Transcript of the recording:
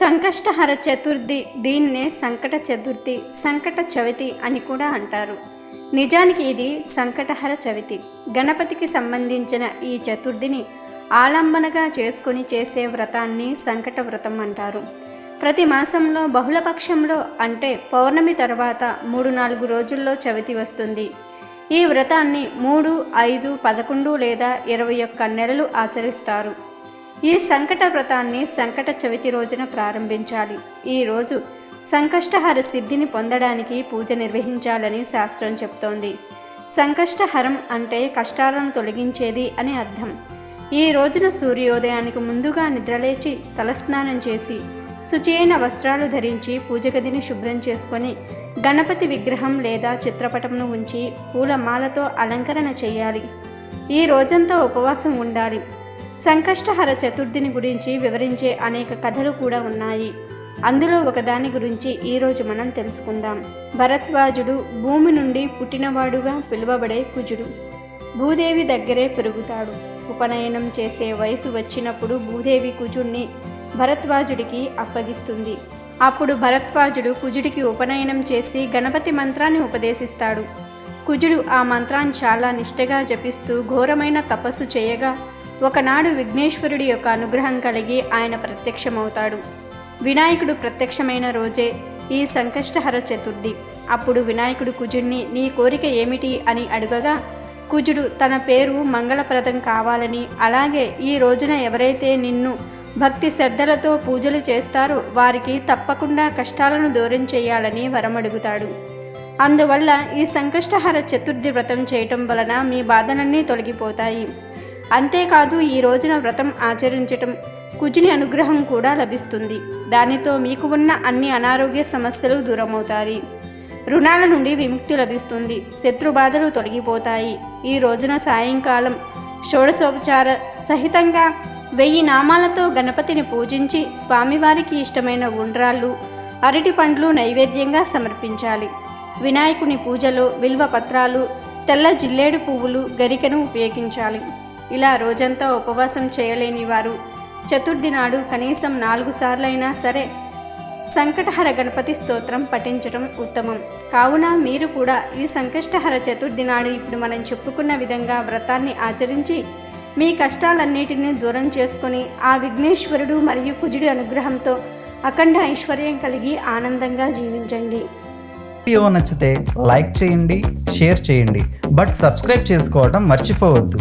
సంకష్టహర చతుర్థి దీన్నే సంకట చతుర్థి సంకట చవితి అని కూడా అంటారు. నిజానికి ఇది సంకటహర చవితి. గణపతికి సంబంధించిన ఈ చతుర్థిని ఆలంబనగా చేసుకుని చేసే వ్రతాన్ని సంకట వ్రతం అంటారు. ప్రతి మాసంలో బహుళపక్షంలో అంటే పౌర్ణమి తర్వాత మూడు నాలుగు రోజుల్లో చవితి వస్తుంది. ఈ వ్రతాన్ని మూడు ఐదు పదకొండు లేదా ఇరవై ఒక్క నెలలు ఆచరిస్తారు. ఈ సంకట వ్రతాన్ని సంకట చవితి రోజున ప్రారంభించాలి. ఈ రోజు సంకష్టహర సిద్ధిని పొందడానికి పూజ నిర్వహించాలని శాస్త్రం చెప్తోంది. సంకష్టహరం అంటే కష్టాలను తొలగించేది అని అర్థం. ఈ రోజున సూర్యోదయానికి ముందుగా నిద్రలేచి తలస్నానం చేసి శుచియైన వస్త్రాలు ధరించి పూజ గదిని శుభ్రం చేసుకొని గణపతి విగ్రహం లేదా చిత్రపటంను ఉంచి పూలమాలతో అలంకరణ చేయాలి. ఈ రోజంతా ఉపవాసం ఉండాలి. సంకష్టహర చతుర్థిని గురించి వివరించే అనేక కథలు కూడా ఉన్నాయి. అందులో ఒకదాని గురించి ఈరోజు మనం తెలుసుకుందాం. భరద్వాజుడు భూమి నుండి పుట్టినవాడుగా పిలువబడే కుజుడు. భూదేవి దగ్గరే పెరుగుతాడు. ఉపనయనం చేసే వయసు వచ్చినప్పుడు భూదేవి కుజుణ్ణి భరద్వాజుడికి అప్పగిస్తుంది. అప్పుడు భరద్వాజుడు కుజుడికి ఉపనయనం చేసి గణపతి మంత్రాన్ని ఉపదేశిస్తాడు. కుజుడు ఆ మంత్రాన్ని చాలా నిష్టగా జపిస్తూ ఘోరమైన తపస్సు చేయగా ఒకనాడు విఘ్నేశ్వరుడి యొక్క అనుగ్రహం కలిగి ఆయన ప్రత్యక్షమవుతాడు. వినాయకుడు ప్రత్యక్షమైన రోజే ఈ సంకష్టహర చతుర్థి. అప్పుడు వినాయకుడు కుజుడిని నీ కోరిక ఏమిటి? అని అడుగగా కుజుడు తన పేరు మంగళప్రదం కావాలని అలాగే ఈ రోజున ఎవరైతే నిన్ను భక్తి శ్రద్ధలతో పూజలు చేస్తారో వారికి తప్పకుండా కష్టాలను దూరం చేయాలని వరమడుగుతాడు. అందువల్ల ఈ సంకష్టహర చతుర్థి వ్రతం చేయటం వలన మీ బాధలన్నీ తొలగిపోతాయి. అంతేకాదు ఈ రోజున వ్రతం ఆచరించటం కుజుని అనుగ్రహం కూడా లభిస్తుంది. దానితో మీకు ఉన్న అన్ని అనారోగ్య సమస్యలు దూరమవుతాయి. రుణాల నుండి విముక్తి లభిస్తుంది. శత్రు బాధలు తొలగిపోతాయి. ఈ రోజున సాయంకాలం షోడశోపచార సహితంగా వెయ్యి నామాలతో గణపతిని పూజించి స్వామివారికి ఇష్టమైన ఉండ్రాళ్ళు అరటి పండ్లు నైవేద్యంగా సమర్పించాలి. వినాయకుని పూజలో విల్వ పత్రాలు తెల్ల జిల్లేడు పువ్వులు గరికను ఉపయోగించాలి. ఇలా రోజంతా ఉపవాసం చేయలేని వారు. చతుర్థి నాడు కనీసం నాలుగు సార్లైనా సరే సంకటహర గణపతి స్తోత్రం పఠించడం ఉత్తమం. కావున మీరు కూడా ఈ సంకష్టహర చతుర్థి నాడు ఇప్పుడు మనం చెప్పుకున్న విధంగా వ్రతాన్ని ఆచరించి మీ కష్టాలన్నిటినీ దూరం చేసుకొని ఆ విఘ్నేశ్వరుడు మరియు కుజుడి అనుగ్రహంతో అఖండ ఐశ్వర్యం కలిగి ఆనందంగా జీవించండి. వీడియో నచ్చితే లైక్ చేయండి షేర్ చేయండి. బట్ సబ్స్క్రైబ్ చేసుకోవడం మర్చిపోవద్దు.